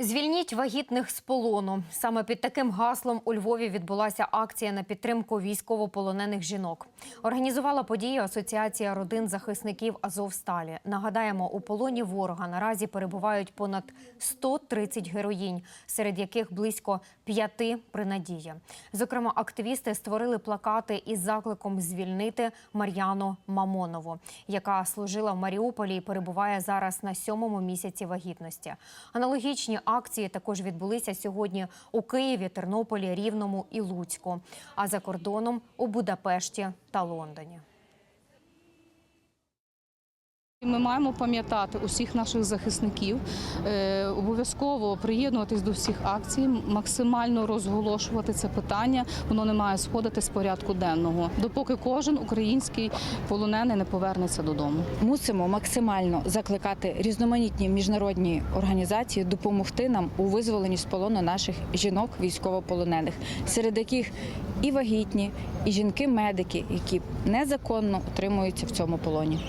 Звільніть вагітних з полону. Саме під таким гаслом у Львові відбулася акція на підтримку військовополонених жінок. Організувала подію Асоціація родин захисників Азовсталі. Нагадаємо, у полоні ворога наразі перебувають понад 130 героїнь, серед яких близько п'яти при надії. Зокрема, активісти створили плакати із закликом звільнити Мар'яну Мамонову, яка служила в Маріуполі і перебуває зараз на сьомому місяці вагітності. Аналогічні акції також відбулися сьогодні у Києві, Тернополі, Рівному і Луцьку, а за кордоном у Будапешті та Лондоні. Ми маємо пам'ятати усіх наших захисників, е, обов'язково приєднуватись до всіх акцій, максимально розголошувати це питання. Воно не має сходити з порядку денного, допоки кожен український полонений не повернеться додому. Мусимо максимально закликати різноманітні міжнародні організації допомогти нам у визволенні з полону наших жінок військовополонених, серед яких і вагітні, і жінки-медики, які незаконно утримуються в цьому полоні.